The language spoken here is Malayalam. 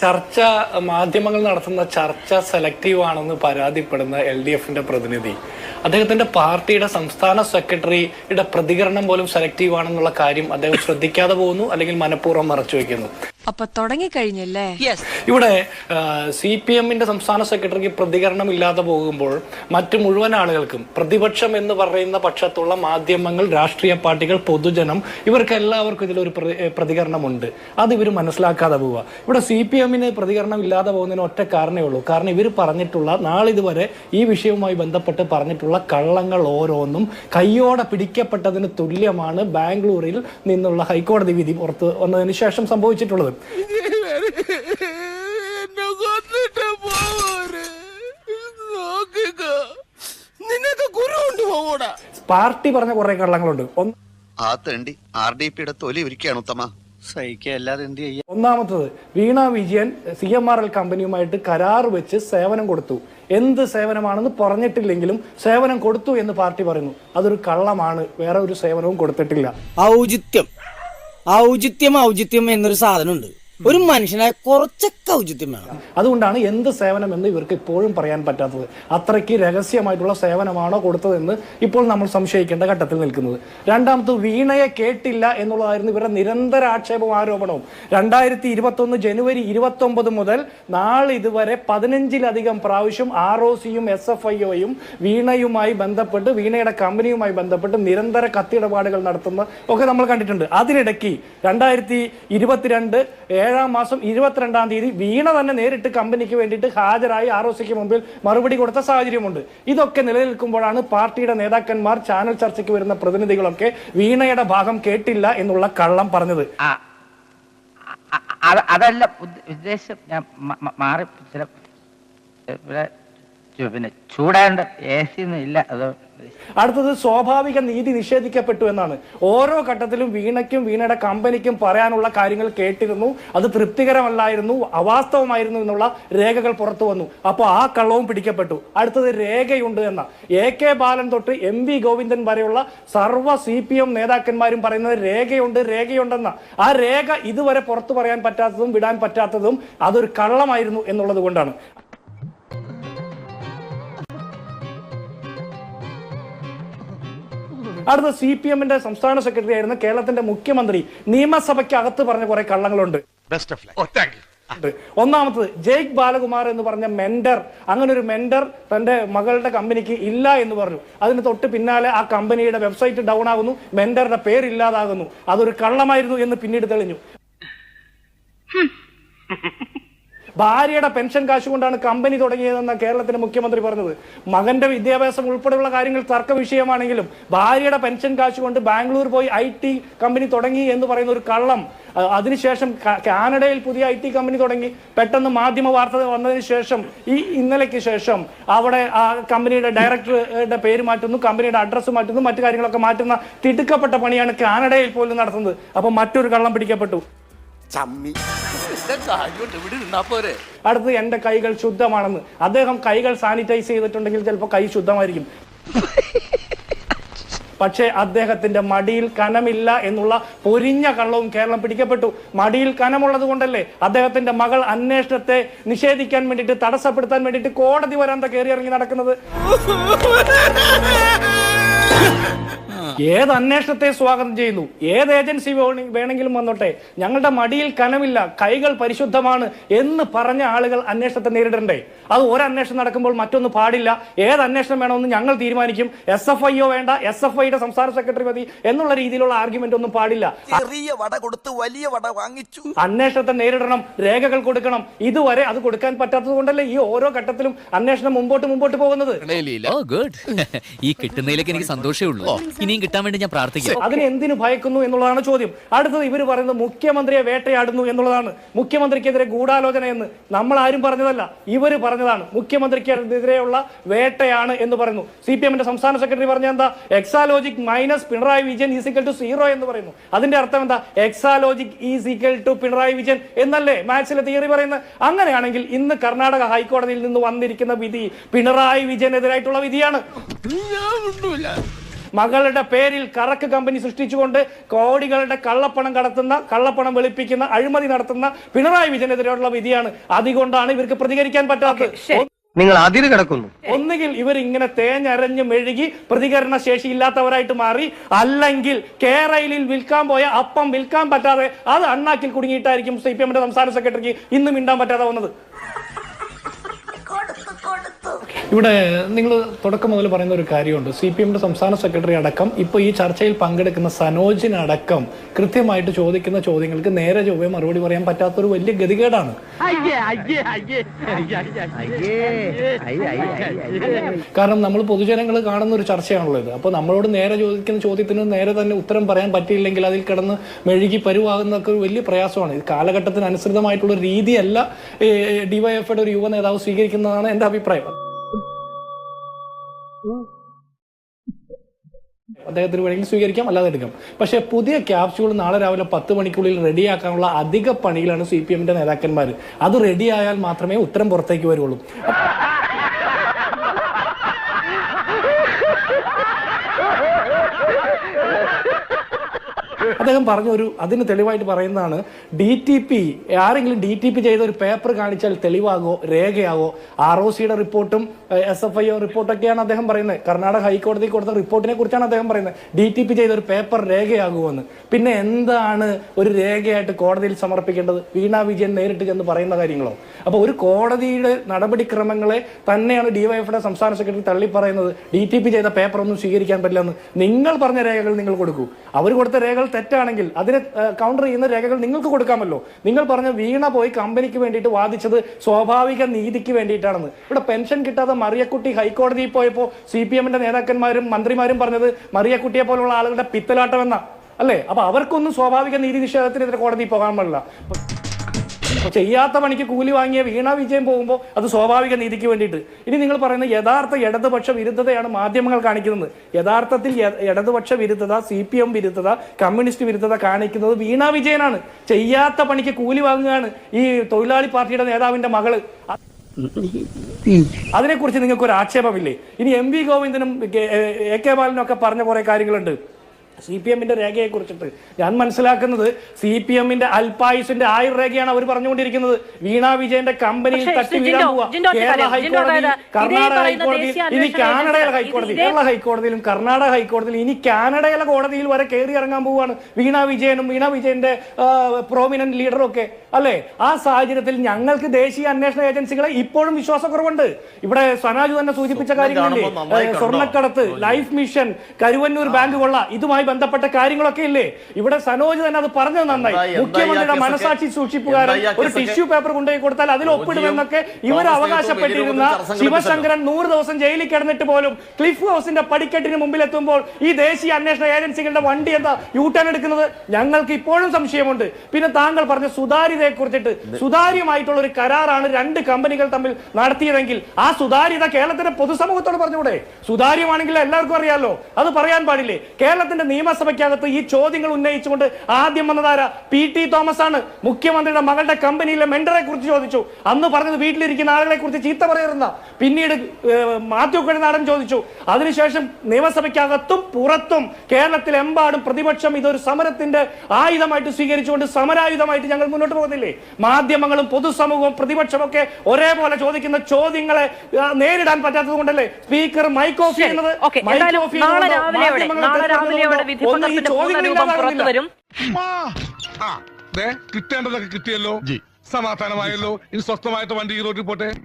ചർച്ച മാധ്യമങ്ങൾ നടത്തുന്ന ചർച്ച സെലക്റ്റീവ് ആണെന്ന് പരാതിപ്പെടുന്ന എൽ ഡി എഫിന്റെ പ്രതിനിധി. അദ്ദേഹത്തിന്റെ പാർട്ടിയുടെ സംസ്ഥാന സെക്രട്ടറിയുടെ പ്രതികരണം പോലും സെലക്റ്റീവ് ആണെന്നുള്ള കാര്യം അദ്ദേഹം ശ്രദ്ധിക്കാതെ പോകുന്നു അല്ലെങ്കിൽ മനഃപൂർവം മറച്ചു വെക്കുന്നു അപ്പൊ തുടങ്ങിക്കഴിഞ്ഞല്ലേ? ഇവിടെ സി പി എമ്മിന്റെ സംസ്ഥാന സെക്രട്ടറിക്ക് പ്രതികരണം ഇല്ലാതെ പോകുമ്പോൾ മറ്റു മുഴുവൻ ആളുകൾക്കും പ്രതിപക്ഷം എന്ന് പറയുന്ന പക്ഷത്തുള്ള മാധ്യമങ്ങൾ രാഷ്ട്രീയ പാർട്ടികൾ പൊതുജനം ഇവർക്ക് എല്ലാവർക്കും ഇതിലൊരു പ്രതികരണമുണ്ട്. അത് ഇവർ മനസ്സിലാക്കാതെ പോവുക ഇവിടെ സി പി എമ്മിന് പ്രതികരണം ഇല്ലാതെ പോകുന്നതിന് ഒറ്റ കാരണമേ ഉള്ളൂ. കാരണം ഇവർ പറഞ്ഞിട്ടുള്ള നാളിതുവരെ ഈ വിഷയവുമായി ബന്ധപ്പെട്ട് പറഞ്ഞിട്ടുള്ള കള്ളങ്ങൾ ഓരോന്നും കയ്യോടെ പിടിക്കപ്പെട്ടതിന് തുല്യമാണ് ബാംഗ്ലൂരിൽ നിന്നുള്ള ഹൈക്കോടതി വിധി പുറത്ത് വന്നതിന് ശേഷം സംഭവിച്ചിട്ടുള്ളത്. പാർട്ടി പറഞ്ഞ കുറെ കള്ളങ്ങളുണ്ട്. ആ തണ്ടി ആർ ഡി പിയുടെ തൊലി ഒരുക്കുകയാണ് ഉത്തമ. ഒന്നാമത്തത് Veena Vijayan C M R L കമ്പനിയുമായിട്ട് കരാർ വെച്ച് സേവനം കൊടുത്തു. എന്ത് സേവനമാണെന്ന് പറഞ്ഞിട്ടില്ലെങ്കിലും സേവനം കൊടുത്തു എന്ന് പാർട്ടി പറയുന്നു. അതൊരു കള്ളമാണ്. വേറെ ഒരു സേവനവും കൊടുത്തിട്ടില്ല. ഔചിത്യം. ഔചിത്യം ഔചിത്യം എന്നൊരു സാധനമുണ്ട്. ഒരു മനുഷ്യനെ കുറച്ചൊക്കെ ഔചിത്യം വേണം. അതുകൊണ്ടാണ് എന്ത് സേവനം എന്ന് ഇവർക്ക് ഇപ്പോഴും പറയാൻ പറ്റാത്തത്. അത്രയ്ക്ക് രഹസ്യമായിട്ടുള്ള സേവനമാണോ കൊടുത്തതെന്ന് ഇപ്പോൾ നമ്മൾ സംശയിക്കേണ്ട ഘട്ടത്തിൽ നിൽക്കുന്നത്. രണ്ടാമത് വീണയെ കേട്ടില്ല എന്നുള്ളതായിരുന്നു ഇവരുടെ നിരന്തര ആക്ഷേപവും ആരോപണവും. രണ്ടായിരത്തി ഇരുപത്തൊന്ന് ജനുവരി ഇരുപത്തി ഒമ്പത് മുതൽ നാളെ ഇതുവരെ പതിനഞ്ചിലധികം പ്രാവശ്യം ആർ ഒ സിയും എസ് എഫ് ഐ ഒയും വീണയുമായി ബന്ധപ്പെട്ട് വീണയുടെ കമ്പനിയുമായി ബന്ധപ്പെട്ട് നിരന്തര കത്തിടപാടുകൾ നടത്തുന്ന ഒക്കെ നമ്മൾ കണ്ടിട്ടുണ്ട്. അതിനിടയ്ക്ക് രണ്ടായിരത്തി ഇരുപത്തിരണ്ട് ഏഴാം മാസം ഇരുപത്തിരണ്ടാം തീയതി വീണ തന്നെ നേരിട്ട് കമ്പനിക്ക് വേണ്ടിയിട്ട് ഹാജരായി ആർ ഒ സിക്ക് മുമ്പിൽ മറുപടി കൊടുത്ത സാഹചര്യമുണ്ട്. ഇതൊക്കെ നിലനിൽക്കുമ്പോഴാണ് പാർട്ടിയുടെ നേതാക്കന്മാർ ചാനൽ ചർച്ചയ്ക്ക് വരുന്ന പ്രതിനിധികളൊക്കെ വീണയുടെ ഭാഗം കേട്ടില്ല എന്നുള്ള കള്ളം പറഞ്ഞത്. അതല്ല ഉദ്ദ- ഉദ്ദേശം ഞാൻ മാറി ചില പിന്നെ എ സി ഒന്നും ഇല്ല അത് അടുത്തത് സ്വാഭാവിക നീതി നിഷേധിക്കപ്പെട്ടു എന്നാണ്. ഓരോ ഘട്ടത്തിലും വീണയ്ക്കും വീണയുടെ കമ്പനിക്കും പറയാനുള്ള കാര്യങ്ങൾ കേട്ടിരുന്നു. അത് തൃപ്തികരമല്ലായിരുന്നു അവാസ്തവമായിരുന്നു എന്നുള്ള രേഖകൾ പുറത്തു വന്നു. അപ്പോൾ ആ കള്ളവും പിടിക്കപ്പെട്ടു. അടുത്തത് രേഖയുണ്ട് എന്ന. എ കെ ബാലൻ തൊട്ട് എം വി ഗോവിന്ദൻ വരെയുള്ള സർവ സി പി എം നേതാക്കന്മാരും പറയുന്നത് രേഖയുണ്ട് രേഖയുണ്ടെന്ന. ആ രേഖ ഇതുവരെ പുറത്തു പറയാൻ പറ്റാത്തതും വിടാൻ പറ്റാത്തതും അതൊരു കള്ളമായിരുന്നു എന്നുള്ളത് കൊണ്ടാണ്. അടുത്ത സി പി എമ്മിന്റെ സംസ്ഥാന സെക്രട്ടറി ആയിരുന്ന കേരളത്തിന്റെ മുഖ്യമന്ത്രി നിയമസഭയ്ക്ക് അകത്ത് പറഞ്ഞ കുറെ കള്ളങ്ങളുണ്ട്. ഉണ്ട്. ഒന്നാമത്തത് ജയ്ക്ക് ബാലകുമാർ എന്ന് പറഞ്ഞ മെന്റർ അങ്ങനെ ഒരു മെന്റർ തന്റെ മകളുടെ കമ്പനിക്ക് ഇല്ല എന്ന് പറഞ്ഞു. അതിന് തൊട്ട് പിന്നാലെ ആ കമ്പനിയുടെ വെബ്സൈറ്റ് ഡൗൺ ആകുന്നു മെന്ററുടെ പേരില്ലാതാകുന്നു അതൊരു കള്ളമായിരുന്നു എന്ന് പിന്നീട് തെളിഞ്ഞു. ഭാര്യയുടെ പെൻഷൻ കാശ് കൊണ്ടാണ് കമ്പനി തുടങ്ങിയതെന്ന കേരളത്തിന്റെ മുഖ്യമന്ത്രി പറഞ്ഞത്. മകന്റെ വിദ്യാഭ്യാസം ഉൾപ്പെടെയുള്ള കാര്യങ്ങൾ തർക്ക വിഷയമാണെങ്കിലും ഭാര്യയുടെ പെൻഷൻ കാശ് കൊണ്ട് ബാംഗ്ലൂർ പോയി ഐ ടി കമ്പനി തുടങ്ങി എന്ന് പറയുന്ന ഒരു കള്ളം അതിനുശേഷം കാനഡയിൽ പുതിയ ഐ ടി കമ്പനി തുടങ്ങി. പെട്ടെന്ന് മാധ്യമ വാർത്ത വന്നതിന് ശേഷം ഈ ഇന്നലെക്ക് ശേഷം അവിടെ ആ കമ്പനിയുടെ ഡയറക്ടറുടെ പേര് മാറ്റുന്നു കമ്പനിയുടെ അഡ്രസ്സ് മാറ്റുന്നു മറ്റു കാര്യങ്ങളൊക്കെ മാറ്റുന്ന തിടുക്കപ്പെട്ട പണിയാണ് കാനഡയിൽ പോലും നടത്തുന്നത്. അപ്പൊ മറ്റൊരു കള്ളം പിടിക്കപ്പെട്ടു. കാര്യമുണ്ട് അടുത്തത് എന്റെ കൈകൾ ശുദ്ധമാണെന്ന്. അദ്ദേഹം കൈകൾ സാനിറ്റൈസ് ചെയ്തിട്ടുണ്ടെങ്കിൽ ചിലപ്പോൾ കൈ ശുദ്ധമായിരിക്കും. പക്ഷേ അദ്ദേഹത്തിന്റെ മടിയിൽ കനമില്ല എന്നുള്ള പൊരിഞ്ഞ കള്ളവും കേരളം പിടിക്കപ്പെട്ടു. മടിയിൽ കനമുള്ളത് കൊണ്ടല്ലേ അദ്ദേഹത്തിന്റെ മകൾ അന്വേഷണത്തെ നിഷേധിക്കാൻ വേണ്ടിട്ട് തടസ്സപ്പെടുത്താൻ വേണ്ടിട്ട് കോടതി വരാന്ത കയറി ഇറങ്ങി നടക്കുന്നത്? ഏത് അന്വേഷണത്തെ സ്വാഗതം ചെയ്യുന്നു? ഏത് ഏജൻസി വേണ- വേണമെങ്കിലും വന്നോട്ടെ. ഞങ്ങളുടെ മടിയിൽ കനമില്ല. കൈകൾ പരിശുദ്ധമാണ് എന്ന് പറഞ്ഞ ആളുകൾ അന്വേഷണത്തെ നേരിടണ്ടേ? അത് ഒരു അന്വേഷണം നടക്കുമ്പോൾ മറ്റൊന്ന് പാടില്ല. ഏത് അന്വേഷണം വേണമെന്ന് ഞങ്ങൾ തീരുമാനിക്കും. എസ് എഫ് ഐയോ വേണ്ട. എസ് എഫ് ഐയുടെ സംസ്ഥാന സെക്രട്ടറി മതി എന്നുള്ള രീതിയിലുള്ള ആർഗ്യുമെന്റ് ഒന്നും പാടില്ല. ചെറിയ വട കൊടുത്ത് വലിയ വട വാങ്ങിച്ചു. അന്വേഷണത്തെ നേരിടണം. രേഖകൾ കൊടുക്കണം. ഇതുവരെ അത് കൊടുക്കാൻ പറ്റാത്തത് കൊണ്ടല്ലേ ഈ ഓരോ ഘട്ടത്തിലും അന്വേഷണം മുമ്പോട്ട് മുമ്പോട്ട് പോകുന്നത്? ഓ ഗുഡ് ഈ കിട്ടുന്നതിലേക്ക് എനിക്ക് സന്തോഷമേ ഉള്ളൂ. ഇനിയും കിട്ടാൻ വേണ്ടി ഞാൻ പ്രാർത്ഥിക്കാം അതിന് എന്തിനു ഭയക്കുന്നു എന്നുള്ളതാണ് ചോദ്യം. അടുത്തത് ഇവർ പറയുന്നത് മുഖ്യമന്ത്രിയെ വേട്ടയാടുന്നു എന്നുള്ളതാണ്. മുഖ്യമന്ത്രിക്കെതിരെ ഗൂഢാലോചന എന്ന് നമ്മൾ ആരും പറഞ്ഞതല്ല. ഇവർ പറഞ്ഞതാണ് മുഖ്യമന്ത്രിക്കെതിരെയുള്ള വേട്ടയാണ് എന്ന് പറയുന്നു. സി പി എമ്മിന്റെ സംസ്ഥാന സെക്രട്ടറി പറഞ്ഞ എന്താ? Exalogic minus Pinarayi Vijayan is equal to zero എന്ന് പറയുന്നു. അതിന്റെ അർത്ഥം എന്താ? Exalogic is equal to Pinarayi Vijayan എന്നല്ലേ മാത്സിലെ തിയറി പറയുന്നത്? അങ്ങനെയാണെങ്കിൽ ഇന്ന് കർണാടക ഹൈക്കോടതിയിൽ നിന്ന് വന്നിരിക്കുന്ന വിധി പിണറായി വിജയനെതിരായിട്ടുള്ള വിധിയാണ്. മകളുടെ പേരിൽ കറക്ക് കമ്പനി സൃഷ്ടിച്ചുകൊണ്ട് കോടികളുടെ കള്ളപ്പണം കടത്തുന്ന കള്ളപ്പണം വെളുപ്പിക്കുന്ന അഴിമതി നടത്തുന്ന പിണറായി വിജയനെതിരെയുള്ള വിധിയാണ്. അതുകൊണ്ടാണ് ഇവർക്ക് പ്രതികരിക്കാൻ പറ്റാത്തത്. നിങ്ങൾ അതിര് കിടക്കുന്നു. ഒന്നുകിൽ ഇവർ ഇങ്ങനെ തേഞ്ഞരഞ്ഞ് മെഴുകി പ്രതികരണ ശേഷി ഇല്ലാത്തവരായിട്ട് മാറി അല്ലെങ്കിൽ കേരളയിൽ വിൽക്കാൻ പോയ അപ്പം വിൽക്കാൻ പറ്റാതെ അത് അണ്ണാക്കിൽ കുടുങ്ങിയിട്ടായിരിക്കും സി പി എമ്മിന്റെ സംസ്ഥാന സെക്രട്ടറിക്ക് ഇന്നും മിണ്ടാൻ പറ്റാതെ വന്നത്. ഇവിടെ നിങ്ങൾ തുടക്കം മുതൽ പറയുന്ന ഒരു കാര്യമുണ്ട് സി പി എമ്മിന്റെ സംസ്ഥാന സെക്രട്ടറി അടക്കം ഇപ്പൊ ഈ ചർച്ചയിൽ പങ്കെടുക്കുന്ന സനോജിനടക്കം കൃത്യമായിട്ട് ചോദിക്കുന്ന ചോദ്യങ്ങൾക്ക് നേരെ ചൊവ്വേ മറുപടി പറയാൻ പറ്റാത്ത ഒരു വലിയ ഗതികേടാണ് കാരണം നമ്മൾ പൊതുജനങ്ങൾ കാണുന്ന ഒരു ചർച്ചയാണല്ലോ ഇത് അപ്പോൾ നമ്മളോട് നേരെ ചോദിക്കുന്ന ചോദ്യത്തിന് നേരെ തന്നെ ഉത്തരം പറയാൻ പറ്റിയില്ലെങ്കിൽ അതിൽ കിടന്ന് മെഴുകി പരുവാകുന്നതൊക്കെ ഒരു വലിയ പ്രയാസമാണ് ഇത് കാലഘട്ടത്തിന് അനുസൃതമായിട്ടുള്ള രീതിയല്ല ഡിവൈഎഫ്ഐയുടെ ഒരു യുവ നേതാവ് സ്വീകരിക്കുന്നതാണ് എന്റെ അഭിപ്രായം അദ്ദേഹത്തിന് വേണമെങ്കിൽ സ്വീകരിക്കാം അല്ലാതെ എടുക്കാം. പക്ഷേ പുതിയ ക്യാപ്സ്യൂൾ നാളെ രാവിലെ പത്ത് മണിക്കുള്ളിൽ റെഡിയാക്കാനുള്ള അധിക പണിയിലാണ് സി പി എമ്മിന്റെ നേതാക്കന്മാർ അത് റെഡിയായാൽ മാത്രമേ ഉത്തരം പുറത്തേക്ക് വരുള്ളൂ. അദ്ദേഹം പറഞ്ഞ ഒരു അതിന് തെളിവായിട്ട് പറയുന്നതാണ് ഡി ടി പി ആരെങ്കിലും ഡി ടി പി ചെയ്ത ഒരു പേപ്പർ കാണിച്ചാൽ തെളിവാകോ രേഖയാകോ? ആർ ഒ സിയുടെ റിപ്പോർട്ടും എസ് എഫ് ഐ ഒ റിപ്പോർട്ടൊക്കെയാണ് അദ്ദേഹം പറയുന്നത്. കർണാടക ഹൈക്കോടതി കൊടുത്ത റിപ്പോർട്ടിനെ കുറിച്ചാണ് അദ്ദേഹം പറയുന്നത്. ഡി ടി പി ചെയ്ത ഒരു പേപ്പർ രേഖയാകുമെന്ന് പിന്നെ എന്താണ് ഒരു രേഖയായിട്ട് കോടതിയിൽ സമർപ്പിക്കേണ്ടത്? വീണ വിജയൻ നേരിട്ട് ചെന്ന് പറയുന്ന കാര്യങ്ങളോ? അപ്പോൾ ഒരു കോടതിയുടെ നടപടിക്രമങ്ങളെ തന്നെയാണ് ഡിവൈഎഫിയുടെ സംസ്ഥാന സെക്രട്ടറി തള്ളി പറയുന്നത് ഡി ടി പി ചെയ്ത പേപ്പർ ഒന്നും സ്വീകരിക്കാൻ പറ്റില്ലെന്ന്. നിങ്ങൾ പറഞ്ഞ രേഖകൾ നിങ്ങൾ കൊടുക്കൂ. അവർ കൊടുത്ത രേഖകൾ തെറ്റാണെങ്കിൽ അതിനെ കൗണ്ടർ ചെയ്യുന്ന രേഖകൾ നിങ്ങൾക്ക് കൊടുക്കാമല്ലോ. നിങ്ങൾ പറഞ്ഞ വീണ പോയി കമ്പനിക്ക് വേണ്ടിയിട്ട് വാദിച്ചത് സ്വാഭാവിക നീതിക്ക് വേണ്ടിയിട്ടാണെന്ന്. ഇവിടെ പെൻഷൻ കിട്ടാതെ മറിയക്കുട്ടി ഹൈക്കോടതിയിൽ പോയപ്പോൾ സി പി എമ്മിന്റെ നേതാക്കന്മാരും മന്ത്രിമാരും പറഞ്ഞത് മറിയക്കുട്ടിയെ പോലുള്ള ആളുകളുടെ പിത്തലാട്ടമെന്ന. അല്ലേ? അപ്പൊ അവർക്കൊന്നും സ്വാഭാവിക നീതി നിഷേധത്തിനെതിരെ കോടതി പോകാൻ പാടില്ല. ചെയ്യാത്ത പണിക്ക് കൂലി വാങ്ങിയ വീണ വിജയം പോകുമ്പോൾ അത് സ്വാഭാവിക നീതിക്ക് വേണ്ടിയിട്ട്. ഇനി നിങ്ങൾ പറയുന്ന യഥാർത്ഥ ഇടതുപക്ഷ വിരുദ്ധതയാണ് മാധ്യമങ്ങൾ കാണിക്കുന്നത്. യഥാർത്ഥത്തിൽ ഇടതുപക്ഷ വിരുദ്ധത സി പി എം വിരുദ്ധത കമ്മ്യൂണിസ്റ്റ് വിരുദ്ധത കാണിക്കുന്നത് വീണ വിജയനാണ്. ചെയ്യാത്ത പണിക്ക് കൂലി വാങ്ങുകയാണ് ഈ തൊഴിലാളി പാർട്ടിയുടെ നേതാവിന്റെ മകൾ. അതിനെക്കുറിച്ച് നിങ്ങൾക്ക് ഒരു ആക്ഷേപമില്ലേ ഇനി എം വി ഗോവിന്ദനും എ കെ ബാലനും ഒക്കെ പറഞ്ഞ കുറെ കാര്യങ്ങളുണ്ട്. സി പി എമ്മിന്റെ രേഖയെ കുറിച്ചിട്ട് ഞാൻ മനസ്സിലാക്കുന്നത് സി പി എമ്മിന്റെ അൽപായുസിന്റെ ആയുർ രേഖയാണ് അവർ പറഞ്ഞുകൊണ്ടിരിക്കുന്നത്. വീണ വിജയന്റെ കമ്പനിയിൽ തട്ടി വീഴാൻ കേരള ഹൈക്കോടതി കർണാടക ഹൈക്കോടതി ഇനി കാനഡയിലെ ഹൈക്കോടതി കേരള ഹൈക്കോടതിയിലും കർണാടക ഹൈക്കോടതിയിലും ഇനി കാനഡയിലെ കോടതിയിൽ വരെ കയറി ഇറങ്ങാൻ പോവുകയാണ് വീണ വിജയനും വീണ വിജയന്റെ പ്രോമിനന്റ് ലീഡറും ഒക്കെ. അല്ലെ? ആ സാഹചര്യത്തിൽ ഞങ്ങൾക്ക് ദേശീയ അന്വേഷണ ഏജൻസികളെ ഇപ്പോഴും വിശ്വാസക്കുറവുണ്ട്. ഇവിടെ സനാജു തന്നെ സൂചിപ്പിച്ച കാര്യങ്ങളില്ലേ? സ്വർണക്കടത്ത് ലൈഫ് മിഷൻ കരുവന്നൂർ ബാങ്ക് കൊള്ള. ഇതുമായി ബന്ധപ്പെട്ട കാര്യങ്ങളൊക്കെ ഇല്ലേ? ഇവിടെ സനോജ് തന്നെ അത് പറഞ്ഞത് നന്നായി. മുഖ്യമന്ത്രിയുടെ മനസാക്ഷി സൂക്ഷിപ്പുകാരൻ ഒരു ടിഷ്യൂ പേപ്പർ കൊണ്ടുപോയി കൊടുത്താൽ അതിൽ ഒപ്പിടുമെന്നൊക്കെ ഇവർ അവകാശപ്പെട്ടിരുന്ന ശിവശങ്കരൻ നൂറ് ദിവസം ജയിലിൽ കിടന്നിട്ട് പോലും ക്ലിഫ് ഹൗസിന്റെ പടിക്കെട്ടിന് മുമ്പിൽ എത്തുമ്പോൾ ഈ ദേശീയ അന്വേഷണ ഏജൻസികളുടെ വണ്ടി എന്താ യൂട്ടേൺ എടുക്കുന്നത്? ഞങ്ങൾക്ക് ഇപ്പോഴും സംശയമുണ്ട്. പിന്നെ താങ്കൾ പറഞ്ഞ സുതാര്യതയെ കുറിച്ചിട്ട് സുതാര്യമായിട്ടുള്ള ഒരു കരാറാണ് രണ്ട് കമ്പനികൾ തമ്മിൽ നടത്തിയതെങ്കിൽ ആ സുതാര്യത കേരളത്തിന്റെ പൊതുസമൂഹത്തോട് പറഞ്ഞുകൂടെ? സുതാര്യമാണെങ്കിൽ എല്ലാവർക്കും അറിയാലോ. അത് പറയാൻ പാടില്ലേ? കേരളത്തിന്റെ നിയമസഭയ്ക്കകത്ത് ഈ ചോദ്യങ്ങൾ ഉന്നയിച്ചുകൊണ്ട് ആദ്യം വന്നതാര പി ടി തോമസ് ആണ് മുഖ്യമന്ത്രിയുടെ മകളുടെ കമ്പനിയിലെ മെന്ററെ കുറിച്ച് ചോദിച്ചു. അന്ന് പറഞ്ഞത് വീട്ടിലിരിക്കുന്ന ആളുകളെ കുറിച്ച് ചീത്ത പറയുന്ന പിന്നീട് മാത്യു കഴിനാടൻ ചോദിച്ചു. അതിനുശേഷം നിയമസഭയ്ക്കകത്തും പുറത്തും കേരളത്തിലെമ്പാടും പ്രതിപക്ഷം ഇതൊരു സമരത്തിന്റെ ആയുധമായിട്ട് സ്വീകരിച്ചുകൊണ്ട് സമരായുധമായിട്ട് ഞങ്ങൾ മുന്നോട്ട് പോകുന്നില്ലേ? മാധ്യമങ്ങളും പൊതുസമൂഹവും പ്രതിപക്ഷമൊക്കെ ഒരേപോലെ ചോദിക്കുന്ന ചോദ്യങ്ങളെ നേരിടാൻ പറ്റാത്തത് കൊണ്ടല്ലേ? Speaker mike off. ചെയ്യുന്നത്? മൈക്ക് ഓഫ് ചെയ്യുന്നതുകൊണ്ടോ, രാവിലെ അവിടെ മാധ്യമങ്ങളെ നാളെ രാവിലെ അവിടെ തെറ്റിദ്ധരിക്കുന്നതുകൊണ്ടോ ഒന്നും ഈ വിധിപ്പത്രത്തിന്റെ പൂർണ ചോദ്യങ്ങൾ രൂപം പുറത്തു ഇല്ലാതാകുന്നില്ല. വരും. കിട്ടേണ്ടതൊക്കെ കിട്ടിയല്ലോ. സമാധാനമായല്ലോ. ഇനി സ്വസ്ഥമായിട്ട് വണ്ടി ഈ റോഡിൽ പോട്ടെ.